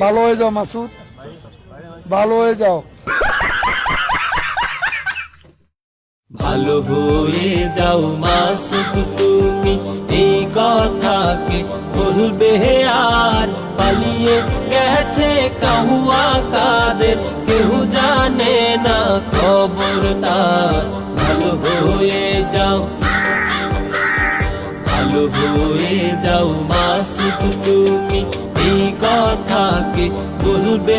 ভালো হয়ে যাও, মাসুদ। ভালো হয়ে যাও। ভালো হয়ে যাও, মাসুদ, তুমি এই কথাকে বলবে আর পালিয়ে গেছে কাহুয়া কাদের কেউ জানে না খবর তার ভালো হয়ে যাও। ভালো হয়ে যাও, মাসুদ, তুমি এই কথাকে বলবে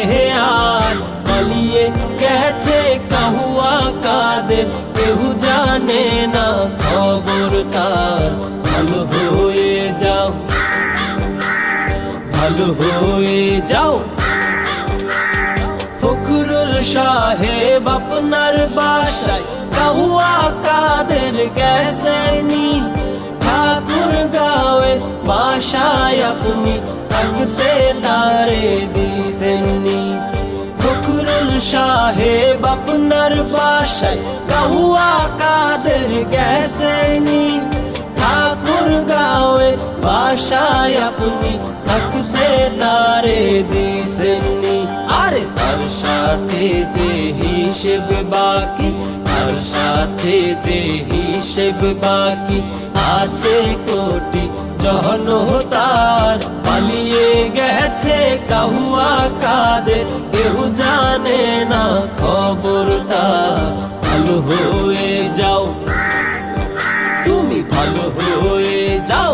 আর পালিয়ে গেছে কাহুয়া কাদের কেউ জানে না খবর তার ভালো হয়ে যাও, ভালো হয়ে যাও। ফখরুল সাহেব আপনার বাসায় কাহুয়া কাদের গেছেনি বাসায় আপনি থাকতে তারে দিছেননি। ফখরুল সাহেব আপনার বাসায় কাহুয়া কাদের গেছেনি ঠাকুর গাঁয়ের বাসায় আপনি থাকতে তারে দিছেননি আরে তার সাথে যে হিসেব বাকি, তার সাথে যে হিসেব বাকি, আছে কোটি জনতার পালিয়ে গেছে কাহুয়া কাদের, কেউ জানে না খবর তার ভালো হয়ে যাও। তুমি ভালো হয়ে যাও।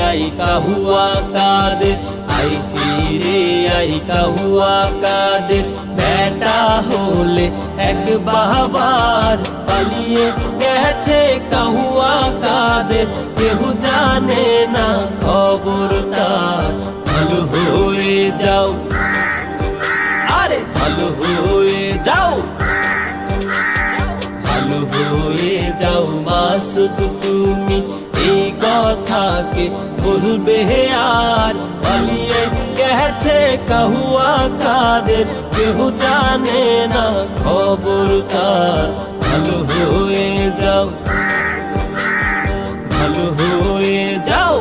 আই কাহুয়া কাদের? আই ফিরে আই কাহুয়া কাদের? বেটা হলে এক বাবার পালিয়ে গেছে কাহুয়া কাদের? কেউ জানে না খবর তার। ভালো হয়ে যাও। আরে, ভালো হয়ে মাসুদ তুমি এই কথাকে বলবে আর পালিয়ে গেছে কাহুয়া কাদের কেউ জানে না খবর তার ভালো হয়ে যাও, ভালো হয়ে যাও।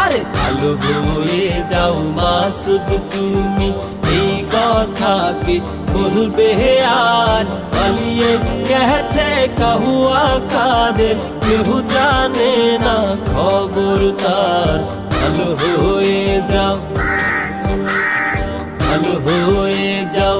আরে ভালো হয়ে যাও মাসুদ, তুমি এই কথাকে বলবে আর পালিয়ে গেছে কাহুয়া কাদের, কেহু জানে না খবর তার। আলো হয়ে যাও, আলো হয়ে যাও।